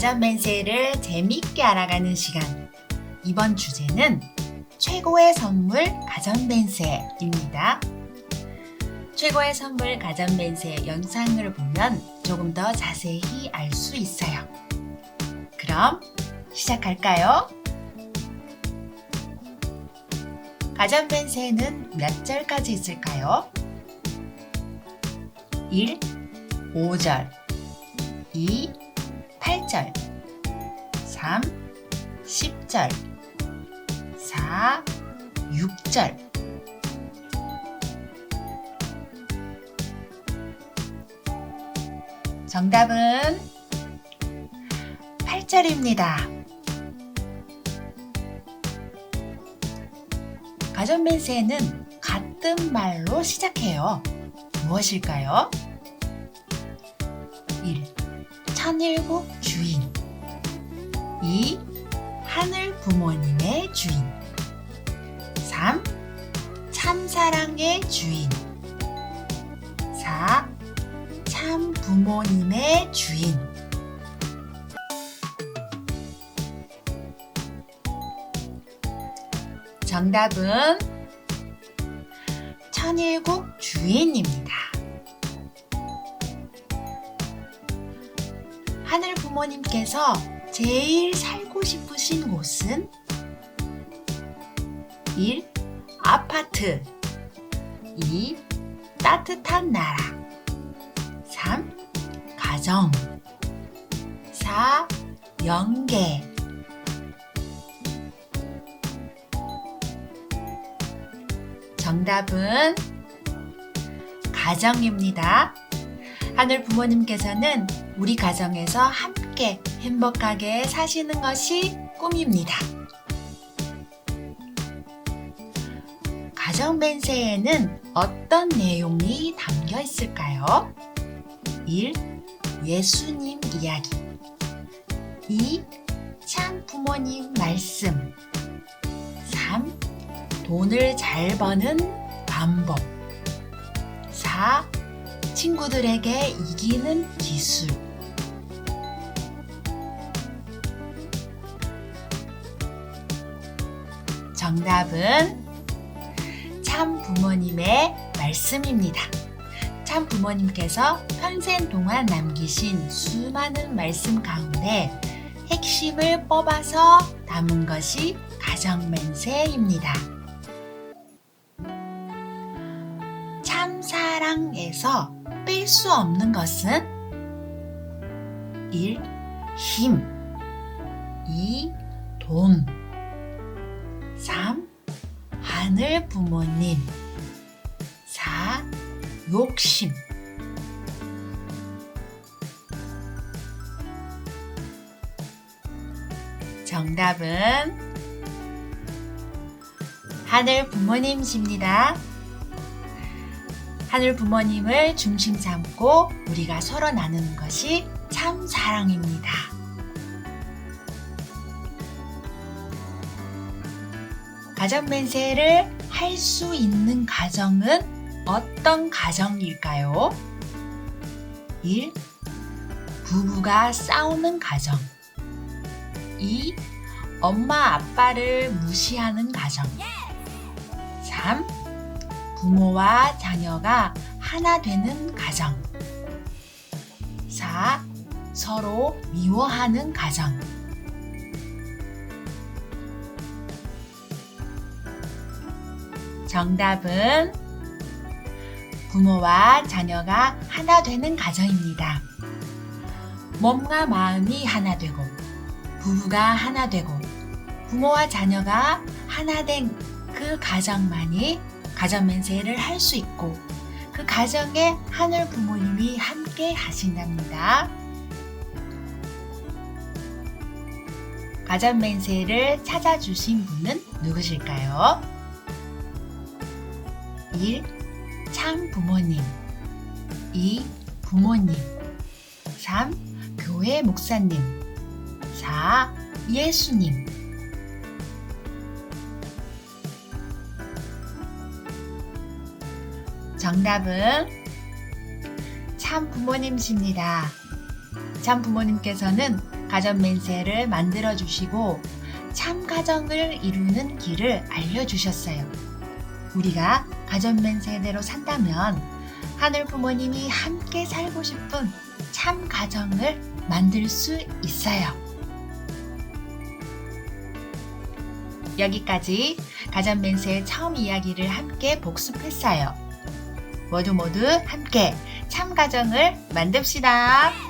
가전 맨세를 재밌게 알아가는 시간. 이번 주제는 최고의 선물 가전 맨세입니다. 최고의 선물 가전 맨세 영상을 보면 조금 더 자세히 알 수 있어요. 그럼 시작할까요? 가전 맨세는 몇 절까지 있을까요? 1. 5절 2. 8절 3. 10절 4. 6절 정답은 8절입니다. 가전맨세는 같은 말로 시작해요. 무엇일까요? 천일국 주인 2. 하늘 부모님의 주인 3. 참사랑의 주인 4. 참 부모님의 주인 정답은 천일국 주인입니다. 하늘 부모님께서 제일 살고 싶으신 곳은 1. 아파트 2. 따뜻한 나라 3. 가정 4. 연계 정답은 가정입니다. 하늘 부모님께서는 우리 가정에서 함께 행복하게 사시는 것이 꿈입니다. 가정 멘세에는 어떤 내용이 담겨 있을까요? 1. 예수님 이야기 2. 참 부모님 말씀 3. 돈을 잘 버는 방법 4. 친구들에게 이기는 기술 정답은 참 부모님의 말씀입니다. 참 부모님께서 평생 동안 남기신 수많은 말씀 가운데 핵심을 뽑아서 담은 것이 가정맹세입니다. 참 사랑에서 뺄 수 없는 것은 1. 힘 2. 돈 3. 하늘 부모님 4. 욕심 정답은 하늘 부모님이십니다. 하늘 부모님을 중심 삼고 우리가 서로 나누는 것이 참 사랑입니다. 가정 멘세를 할 수 있는 가정은 어떤 가정일까요? 1. 부부가 싸우는 가정 2. 엄마 아빠를 무시하는 가정 3. 부모와 자녀가 하나 되는 가정 4. 서로 미워하는 가정 정답은 부모와 자녀가 하나 되는 가정입니다. 몸과 마음이 하나 되고 부부가 하나 되고 부모와 자녀가 하나 된 그 가정만이 가정 맨세를 할 수 있고 그 가정에 하늘 부모님이 함께 하신답니다. 가정 맨세를 찾아주신 분은 누구실까요? 1. 참 부모님 2. 부모님 3. 교회 목사님 4. 예수님 정답은 참 부모님이십니다. 참 부모님께서는 가전 맨세를 만들어 주시고 참 가정을 이루는 길을 알려주셨어요. 우리가 가전 맨세대로 산다면 하늘 부모님이 함께 살고 싶은 참 가정을 만들 수 있어요. 여기까지 가전 맨세의 처음 이야기를 함께 복습했어요. 모두 모두 함께 참 가정을 만듭시다.